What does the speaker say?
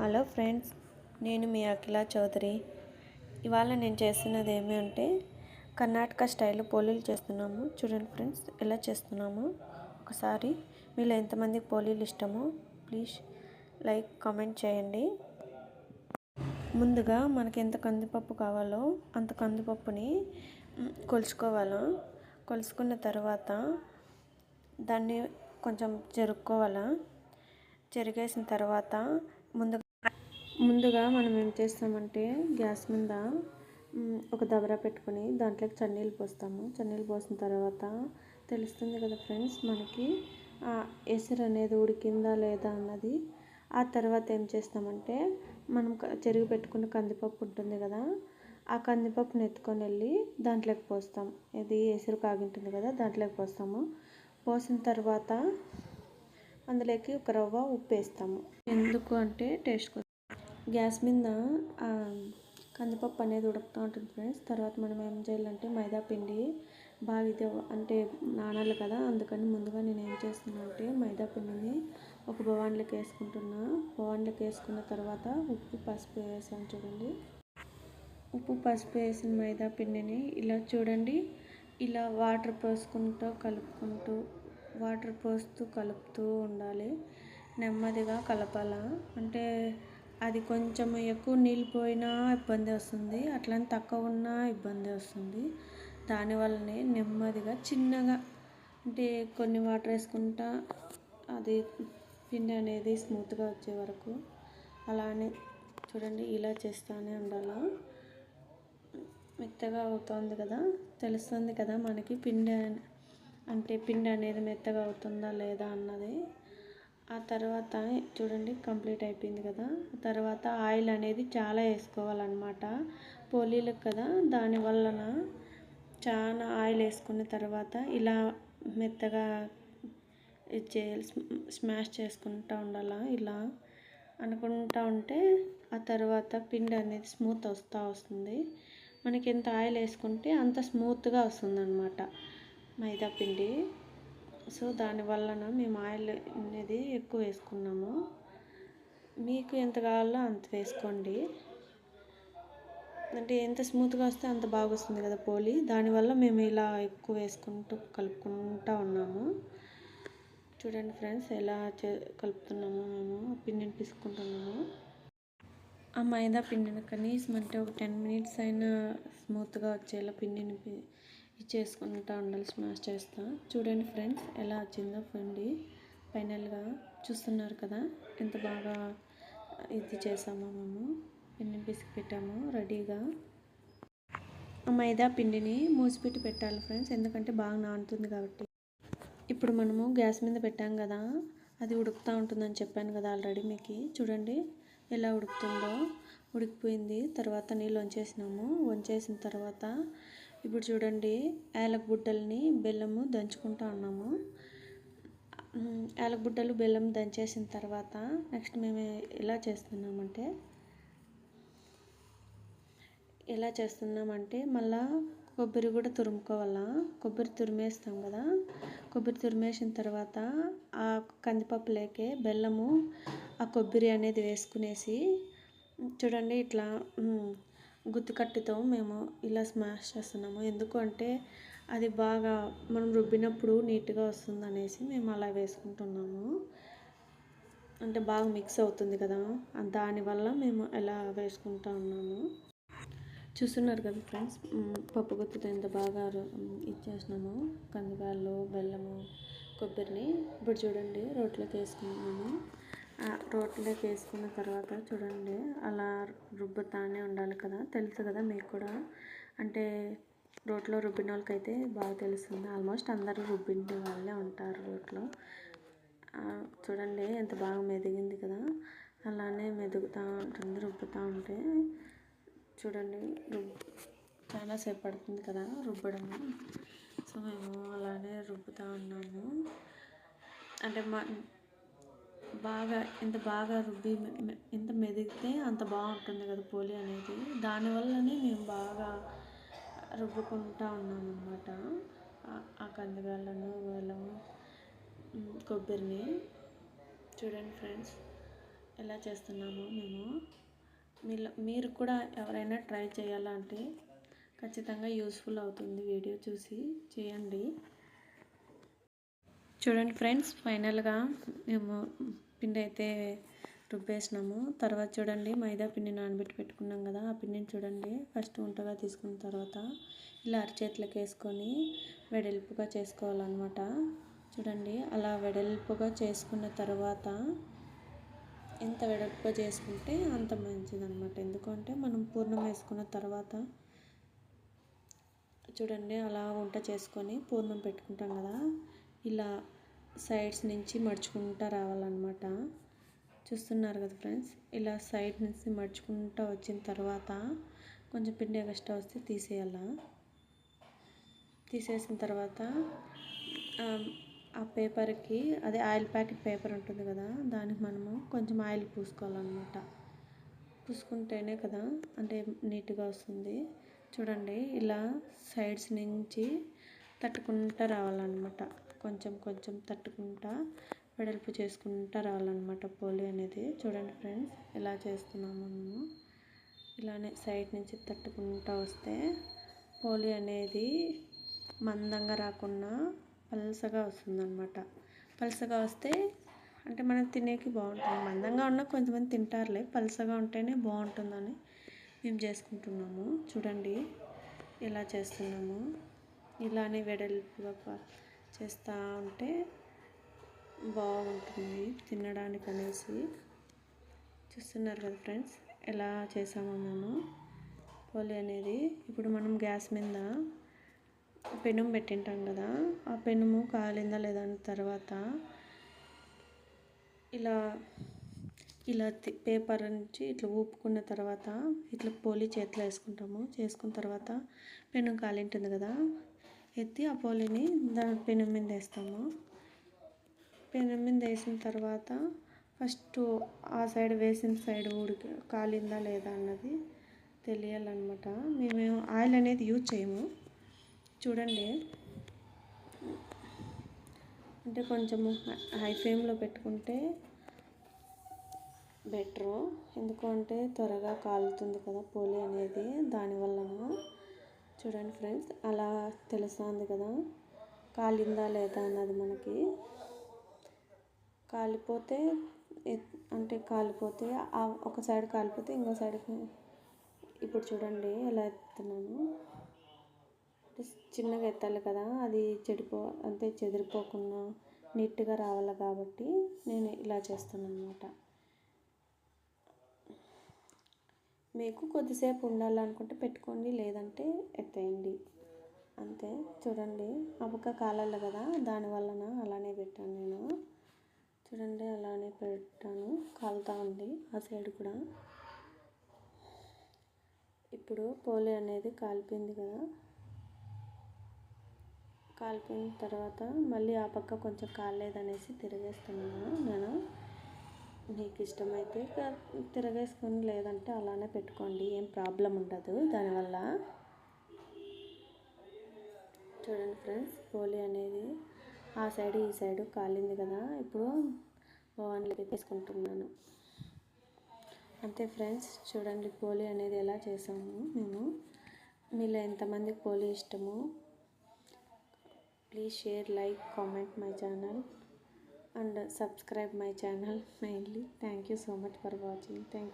Hello friends నేను మీ అఖిల చౌదరి. ఇవాళ నేను చేస్తున్నది ఏమి అంటే కర్ణాటక స్టైల్ పోలీలు చేస్తున్నాము. చూడండి ఫ్రెండ్స్ ఎలా చేస్తున్నాము? ఒకసారి మీలో ఎంతమందికి పోలీలు ఇష్టమో ప్లీజ్ లైక్ కామెంట్ చేయండి. ముందుగా మనకి ఎంత కందిపప్పు కావాలో అంత కందిపప్పుని కొలుసుకోవాలా కొలుచుకోవాలా. కొలుచుకున్న తర్వాత దాన్ని కొంచెం జరుక్కోవాలా. చెరిగేసిన తర్వాత ముందుగా ముందుగా మనం ఏం చేస్తామంటే గ్యాస్ మీద ఒక దబరా పెట్టుకొని దాంట్లోకి చన్నీళ్ళు పోస్తాము. చన్నీళ్ళు పోసిన తర్వాత తెలుస్తుంది కదా ఫ్రెండ్స్ మనకి ఎసరు అనేది ఉడికిందా లేదా అన్నది. ఆ తర్వాత ఏం చేస్తామంటే మనం చెరుగు పెట్టుకున్న కందిపప్పు ఉంటుంది కదా ఆ కందిపప్పుని ఎత్తుకొని వెళ్ళి దాంట్లోకి పోస్తాం. ఇది ఎసురు కాగింటుంది కదా దాంట్లోకి పోస్తాము. పోసిన తర్వాత అందులోకి ఒక రవ్వ ఉప్పు వేస్తాము. ఎందుకు అంటే టేస్ట్ కోసం గ్యాస్ మీద కందిపప్పు అనేది ఉడుకుతూ ఉంటుంది ఫ్రెండ్స్. తర్వాత మనం ఏం చేయాలంటే మైదా పిండి బాగా ఇది అంటే నానాలి కదా అందుకని ముందుగా నేను ఏం చేస్తున్నా అంటే మైదా పిండిని ఒక బవాన్లోకి వేసుకుంటున్నా. బవాన్లోకి వేసుకున్న తర్వాత ఉప్పు పసుపు వేసాను చూడండి. ఉప్పు పసుపు వేసిన మైదా పిండిని ఇలా చూడండి. ఇలా వాటర్ పోసుకుంటూ కలుపుకుంటూ వాటర్ పోస్తూ కలుపుతూ ఉండాలి. నెమ్మదిగా కలపాల. అంటే అది కొంచెం ఎక్కువ నీళ్ళు పోయినా ఇబ్బంది వస్తుంది. అట్లని తక్కువ ఉన్నా ఇబ్బంది వస్తుంది. దానివల్లనే నెమ్మదిగా చిన్నగా అంటే కొన్ని వాటర్ వేసుకుంటా అది పిండి అనేది స్మూత్గా వచ్చే వరకు అలానే చూడండి ఇలా చేస్తూనే ఉండాలా. మెత్తగా అవుతుంది కదా తెలుస్తుంది కదా మనకి పిండి అంటే పిండి అనేది మెత్తగా అవుతుందా లేదా అన్నది. ఆ తర్వాత చూడండి కంప్లీట్ అయిపోయింది కదా. తర్వాత ఆయిల్ అనేది చాలా వేసుకోవాలన్నమాట. పోలీలకు కదా దాని వలన చాలా ఆయిల్ వేసుకున్న తర్వాత ఇలా మెత్తగా ఇది చేయాలి స్మాష్ చేసుకుంటూ ఉండాలా ఇలా అనుకుంటా ఉంటే ఆ తర్వాత పిండి అనేది స్మూత్ వస్తూ వస్తుంది. మనకి ఎంత ఆయిల్ వేసుకుంటే అంత స్మూత్గా వస్తుంది అనమాట మైదా పిండి. సో దాని వలన మేము ఆయిల్ అనేది ఎక్కువ వేసుకున్నాము. మీకు ఎంత కావాలో అంత వేసుకోండి. అంటే ఎంత స్మూత్గా వస్తే అంత బాగా వస్తుంది కదా పోలి. దానివల్ల మేము ఇలా ఎక్కువ వేసుకుంటూ కలుపుకుంటూ ఉన్నాము. చూడండి ఫ్రెండ్స్ ఎలా చే కలుపుతున్నాము మేము. పిండిని పిసుకుంటున్నాము ఆ మైదా పిండిని కనీసం అంటే ఒక టెన్ మినిట్స్ అయినా స్మూత్గా వచ్చేలా పిండిని పి- చేసుకుంటా ఉండాలి స్మాష్ చేస్తా. చూడండి ఫ్రెండ్స్ ఎలా వచ్చిందో ఫండి. ఫైనల్గా చూస్తున్నారు కదా ఎంత బాగా ఇది చేసామో మేము. పిండి పిసికి పెట్టాము రెడీగా. ఆ మైదా పిండిని మూసిపెట్టి పెట్టాలి ఫ్రెండ్స్ ఎందుకంటే బాగా నానుతుంది కాబట్టి. ఇప్పుడు మనము గ్యాస్ మీద పెట్టాం కదా అది ఉడుకుతూ ఉంటుందని చెప్పాను కదా ఆల్రెడీ మీకు. చూడండి ఎలా ఉడుకుతుందో. ఉడికిపోయింది తర్వాత నీళ్ళు వంచేసినాము. వంచేసిన తర్వాత ఇప్పుడు చూడండి యాలకబుడ్డల్ని బెల్లము దంచుకుంటా ఉన్నాము. యాలకుడ్డలు బెల్లం దంచేసిన తర్వాత నెక్స్ట్ మేము ఎలా చేస్తున్నామంటే ఎలా చేస్తున్నామంటే మళ్ళా కొబ్బరి కూడా తురుముకోవాలా. కొబ్బరి తురిమేస్తాం కదా. కొబ్బరి తురిమేసిన తర్వాత ఆ కందిపప్పులేకే బెల్లము ఆ కొబ్బరి అనేది వేసుకునేసి చూడండి ఇట్లా గుత్తికట్టుతో మేము ఇలా స్మాష్ చేస్తున్నాము. ఎందుకంటే అది బాగా మనం రుబ్బినప్పుడు నీట్గా వస్తుంది అనేసి మేము అలా వేసుకుంటున్నాము. అంటే బాగా మిక్స్ అవుతుంది కదా దానివల్ల మేము ఎలా వేసుకుంటా ఉన్నాము. చూస్తున్నారు కదా ఫ్రెండ్స్ పప్పు గుత్తితో ఎంత బాగా ఇచ్చేసినాము కందిపాలు బెల్లము కొబ్బరిని. ఇప్పుడు చూడండి రోట్లోకి వేసుకున్నాము. రోట్లోకి వేసుకున్న తర్వాత చూడండి అలా రుబ్బుతానే ఉండాలి కదా. తెలుసు కదా మీకు కూడా. అంటే రోట్లో రుబ్బిన వాళ్ళకైతే బాగా తెలుస్తుంది. ఆల్మోస్ట్ అందరూ రుబ్బిండే వాళ్ళే ఉంటారు రోట్లో చూడండి ఎంత బాగా మెదిగింది కదా. అలానే మెదుగుతూ ఉంటుంది రుబ్బుతూ ఉంటే. చూడండి రుబ్బు చాలాసేపు పడుతుంది కదా రుబ్బడం. సో మేము అలానే రుబ్బుతూ ఉన్నాము. అంటే మా బాగా ఎంత బాగా రుబ్బి మె- మె- ఎంత మెదిగితే అంత బాగుంటుంది కదా పోలి అనేది. దానివల్లనే మేము బాగా రుబ్బుకుంటా ఉన్నాం ఆ కందిగాళ్ళను వాళ్ళము కొబ్బరిని. చూడండి ఫ్రెండ్స్ ఎలా చేస్తున్నాము మేము. మీలో మీరు కూడా ఎవరైనా ట్రై చేయాలంటే ఖచ్చితంగా యూస్ఫుల్ అవుతుంది వీడియో చూసి చేయండి. చూడండి ఫ్రెండ్స్ ఫైనల్గా మేము పిండి అయితే రుబ్బేసినాము. తర్వాత చూడండి మైదా పిండి నానబెట్టి పెట్టుకున్నాం కదా ఆ పిండిని చూడండి. ఫస్ట్ ఉంటగా తీసుకున్న తర్వాత ఇలా అరచేతులకు వేసుకొని వెడల్పుగా చేసుకోవాలన్నమాట. చూడండి అలా వెడల్పుగా చేసుకున్న తర్వాత ఎంత వెడల్పుగా చేసుకుంటే అంత మంచిదన్నమాట. ఎందుకంటే మనం పూర్ణం వేసుకున్న తర్వాత చూడండి అలా వంట చేసుకొని పూర్ణం పెట్టుకుంటాం కదా. ఇలా సైడ్స్ నుంచి మడుచుకుంటూ రావాలన్నమాట. చూస్తున్నారు కదా ఫ్రెండ్స్ ఇలా సైడ్ నుంచి మడుచుకుంటూ వచ్చిన తర్వాత కొంచెం పిండి ఎక్స్ట్రా వస్తే తీసేయాల. తీసేసిన తర్వాత ఆ పేపర్కి అదే ఆయిల్ ప్యాకెట్ పేపర్ ఉంటుంది కదా దానికి మనము కొంచెం ఆయిల్ పూసుకోవాలన్నమాట. పూసుకుంటేనే కదా అంటే నీట్గా వస్తుంది. చూడండి ఇలా సైడ్స్ నుంచి తట్టుకుంటూ రావాలన్నమాట. కొంచెం కొంచెం తట్టుకుంటా వెడల్పు చేసుకుంటా రావాలన్నమాట పోలి అనేది. చూడండి ఫ్రెండ్స్ ఎలా చేస్తున్నాము మేము. ఇలానే సైడ్ నుంచి తట్టుకుంటా వస్తే పోలి అనేది మందంగా రాకుండా పలసగా వస్తుందన్నమాట. పలసగా వస్తే అంటే మనం తినేకి బాగుంటుంది. మందంగా ఉన్న కొంతమంది తింటారులే పలసగా ఉంటేనే బాగుంటుందని మేము చేసుకుంటున్నాము. చూడండి ఇలా చేస్తున్నాము. ఇలానే వెడల్పుగా చేస్తూ ఉంటే బాగుంటుంది తినడానికి అనేసి. చూస్తున్నారు కదా ఫ్రెండ్స్ ఎలా చేసామో మేము. పోలి అనేది ఇప్పుడు మనం గ్యాస్ మీద పెనుం పెట్టింటాం కదా ఆ పెనుము కాలిందా లేదా తర్వాత ఇలా ఇలా పేపర్ నుంచి ఇట్లా ఊపుకున్న తర్వాత ఇట్లా పోలి చేతిలో వేసుకుంటాము. చేసుకున్న తర్వాత పెనం కాలింటుంది కదా ఎత్తి ఆ పోలిని దాని పెనం మీద వేస్తాము. పెనం మీద వేసిన తర్వాత ఫస్ట్ ఆ సైడ్ వేసిన సైడ్ ఉడికి కాలిందా లేదా అన్నది తెలియాలన్నమాట. మేము ఆయిల్ అనేది యూజ్ చేయము. చూడండి. అంటే కొంచెము హై ఫ్లేమ్లో పెట్టుకుంటే బెటరు. ఎందుకంటే త్వరగా కాలుతుంది కదా పోలి అనేది. దానివల్ల చూడండి ఫ్రెండ్స్ అలా తెలుస్తుంది కదా. కాలిందా లేదా అన్నది మనకి. కాలిపోతే అంటే కాలిపోతే ఒక సైడ్ కాలిపోతే ఇంకో సైడ్కి ఇప్పుడు చూడండి ఎలా ఎత్తున్నాను చిన్నగా ఎత్తాలి కదా అది చెడిపో అంటే చెదిరిపోకుండా నీట్గా రావాలి కాబట్టి నేను ఇలా చేస్తాను అనమాట మీకు కొద్దిసేపు ఉండాలనుకుంటే పెట్టుకోండి లేదంటే ఎత్తేయండి. అంతే. చూడండి అబక కాలాలి కదా దానివల్లన అలానే పెట్టాను నేను. చూడండి అలానే పెట్టాను. కాలుతా ఉంది ఆ సైడ్ కూడా. ఇప్పుడు పోలి అనేది కాలిపోయింది కదా. కాలిపోయిన తర్వాత మళ్ళీ ఆ పక్క కొంచెం కాలేదనేసి తిరిగేస్తున్నాను నేను. మీకు ఇష్టమైతే తిరగేసుకొని లేదంటే అలానే పెట్టుకోండి ఏం ప్రాబ్లం ఉండదు. దానివల్ల చూడండి ఫ్రెండ్స్ పోలి అనేది ఆ సైడ్ ఈ సైడ్ కాలింది కదా. ఇప్పుడు ఓవెన్లో పెట్టేసుకుంటున్నాను అంతే ఫ్రెండ్స్ చూడండి పోలి అనేది ఎలా చేసాము మేము. మీలో ఎంతమందికి పోలి ఇష్టము? Please share like comment my channel. And subscribe my channel mainly thank you so much for watching thank you